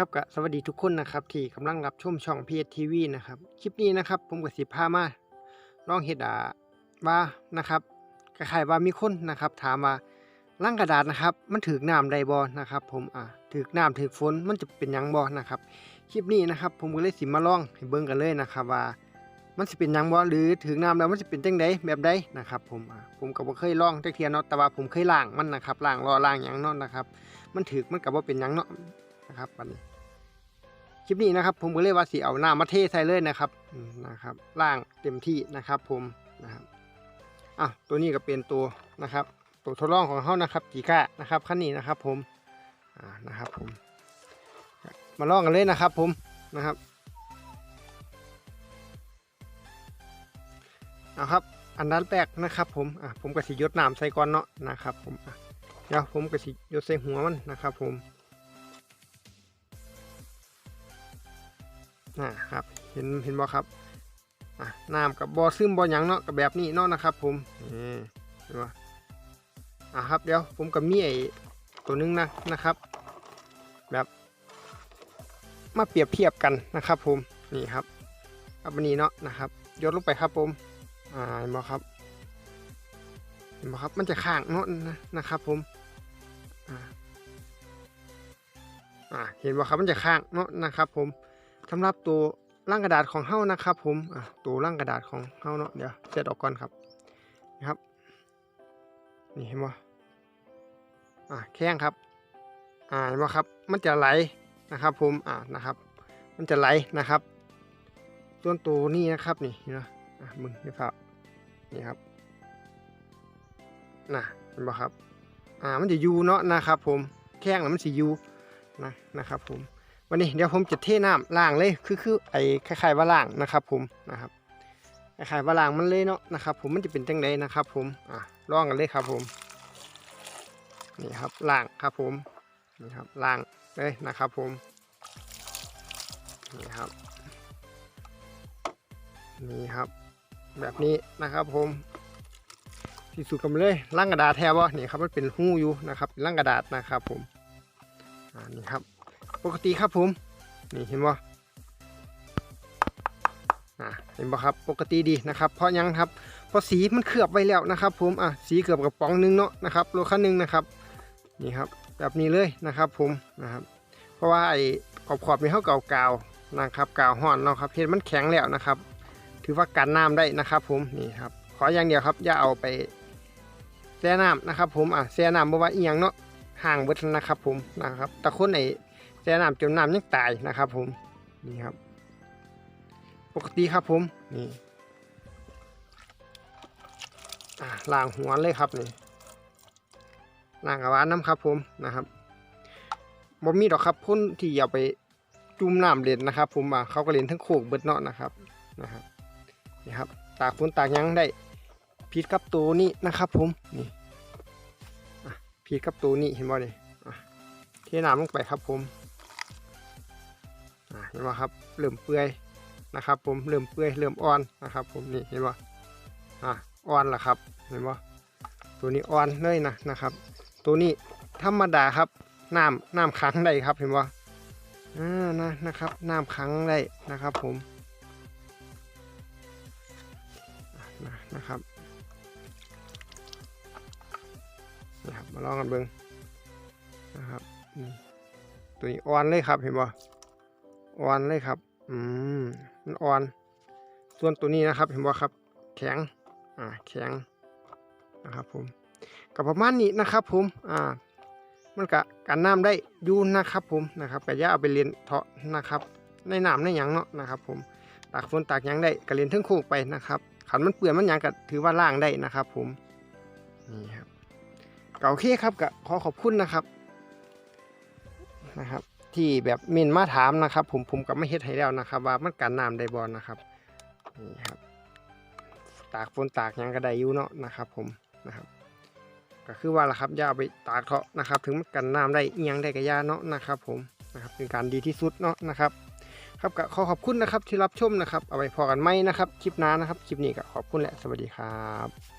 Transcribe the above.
ครับกสวัสดีทุกคนนะครับที่กำลังรับชมช่องพีเอทีวีนะครับคลิปนี้นะครับ ผมกับสิพามาลองเฮ็ดอ่าว่านะครับคล้ายๆว่ามีคนนะครับ ถามว่าลังกระดาษนะครับ มันถือน้ำได้บ่นะครับ ผมอ่าถือน้ำถือฝนมันจะเป็นยังบ่นะครับคลิปนี้นะครับ ผมก็เลยสิมาลองให้เบิ่งกันเลยนะครับว่า มันสิเป็นยังบ่หรือถือน้ำแล้วมันสิเป็นจังไดแบบใดนะครับ ผมอ่าผมก็บ่เคยลองจักเทียเนาะแต่ว่าผมเคยล้างมันนะครับล้างรอล้างยังเนาะนะครับ มันถือมันก็บ่เป็นยังเนาะ นะครับบัดนี้คลิปนี้นะครับ ผมก็เลยว่าสิเอาหน้ำมาเทใส่เลยนะครับนะครับ ล่างเต็มที่นะครับ ผมนะครับอะตัวนี้ก็เป็นตัวนะครับ ตัวทดลองของเขานะครับจีก้านะครับขั้นนี้นะครับ ผมอ่านะครับผม มาลองกันเลยนะครับ ผมนะครับเอาครับอันนั้นแรกนะครับ ผมอะผมก็สิยดน้ำใส่ก่อนเนาะนะครับ ผมอะเดี๋ยวผมก็สิยดใส่หัวมันนะครับ ผม นะครับ เห็นเห็นบ่ครับอะน้ำกับบอซึมบอหยังเนาะกับแบบนี้เนาะนะครับ ผมนี่เห็นบ่อะครับเดี๋ยวผมกับมีไอตัวนึงนะนะครับ แบบมาเปรียบเทียบกันนะครับ ผมนี่ครับกับนนี้เนาะนะครับยดลงไปครับผมอ่าเห็นบ่ครับเห็นบ่ครับมันจะข้างเนาะนะนะครับ ผมอ่าอ่าเห็นบ่ครับมันจะข้างเนาะนะครับ ผม สำหรับตัวร่างกระดาษของเฮานะครับ ผมตัวร่างกระดาษของเฮาเนาะเดี๋ยวเสร็จออกก่อนครับนะครับ นี่เห็นบ่อ่าแข้งครับ อ่าเห็นบ่ครับ มันจะไหลนะครับ ผมอ่านะครับ มันจะไหลนะครับส่วนตัวนี้นะครับนี่เห็นบ่อะมึงนี่ครับนี่ครับน่ะเห็นบ่ครับ อ่ามันจะยูเนาะนะครับ ผมแข้งมันสิยูนะนะครับ ผม วันนี้เดี๋ยวผมจะเทน้ำล้างเลยคือคือไอ้คล้ายๆว่าล้างนะครับ ผมนะครับคล้ายๆว่าล้างมันเลยเนาะนะครับ ผมมันจะเป็นจังไดนะครับ ผมอะลองกันเลยครับ ผมนี่ครับล้างครับผมนี่ครับล้างเลยนะครับ ผมนี่ครับนี่ครับ แบบนี้นะครับ ผมที่สุดกันเลยล่างกระดาษแทบว่านี่ครับมันเป็นหู้อยู่นะครับล่างกระดาษนะครับ ผมอ่านี่ครับ กติครับผม นี่เห็นบ่าเห็นบ่ครับ ปกติดีนะครับ เพราะยังครับเพราะสีมันเคลือบไว้แล้วนะครับ ผม อะ สีเกือบกับป๋องนึงเนาะนะครับโลคันหนึงนะครับ นี่ครับ แบบนี้เลยนะครับ ผม นะครับ เพราะว่าไอ้ขอบขอบๆนี่เขาเก่ากาวๆนะครับกาวห่อนเนาะครับเห็นมันแข็งแล้วนะครับ ถือว่ากันน้ำได้นะครับ ผม นี่ครับ ขออย่างเดียวครับ อย่าเอาไปแช่น้ำนะครับ ผม อะแช่น้ำบ่ว่าอีหยังเนาะห่างเบิดนะครับ ผม นะครับ แต่คนไอ้ ช่น้ำจมน้ำยังตายนะครับผมนี่ครับ ปกติครับผมนี่อ่างหัวเลยครับนี่ล้างกระวานน้ำครับผมนะครับบ่มีดอกครับพ่นที่อย่าไปจุ่มน้ำเล่นนะครับ ผมอ่าเขาก็เล่นทั้งโขกเบิดเนาะนะครับนะครับนี่ครับตากฝนตากยังได้ผิดกับตัวนี้นะครับผมนี่อะผิดกับตัวนี้เห็นบ่นี่เทน้ำลงไปครับผม เห็นไหมครับเริ่มเปื่อยนะครับ ผมเริ่มเปื่อยเริ่มอ่อนนะครับ ผมนี่เห็นไหมอ่าอ่อนละครับเห็นไหมตัวนี้อ่อนเลยนะนะครับ ตัวนี้ธรรมดาครับน้ำน้ำขังได้ครับเห็นไหมอ่านะนะครับน้ำขังได้นะครับ ผมนะนะครับนะครับมาลองกันเบิ้งนะครับตัวนี้อ่อนเลยครับเห็นบ่ อ่อนเลยครับ อืมมันอ่อน ส่วนตัวนี้นะครับ เห็นบ่ครับ แข็ง อ่า แข็ง นะครับผมกับประมาณนี้นะครับผม อ่า มันกะกันน้ำได้ยูนะครับผม นะครับกะย่าเอาไปเรียนเถาะนะครับ ในน้ำในหยังเนาะนะครับผม ตากฝนตากหยังได้กะเรียนทั้งโคกไปนะครับขันมันเปื่อนมันหยังก็ถือว่าล่างได้นะครับผม นี่ครับเก็โอเคครับก็ขอขอบคุณนะครับ นะครับ ที่แบบเมนมาถามนะครับ ผมผมก็ไม่เฮ็ดให้แล้วนะครับ ว่ามันกันน้ำได้บ่นะครับนี่ครับ ตากฝนตากยังก็ได้อยู่เนาะนะครับ ผมนะครับ ก็คือว่าล่ะครับย่าเอาไปตากเถาะนะครับ ถึงมันกันน้ำได้อิหยังได้ก็อย่าเนาะนะครับ ผมนะครับเป็นการดีที่สุดเนาะนะครับ ครับก็ขอขอบคุณนะครับที่รับชมนะครับ เอาไว้พอกันไหมนะครับ คลิปหน้านะครับ คลิปนี้ก็ขอบคุณและสวัสดีครับ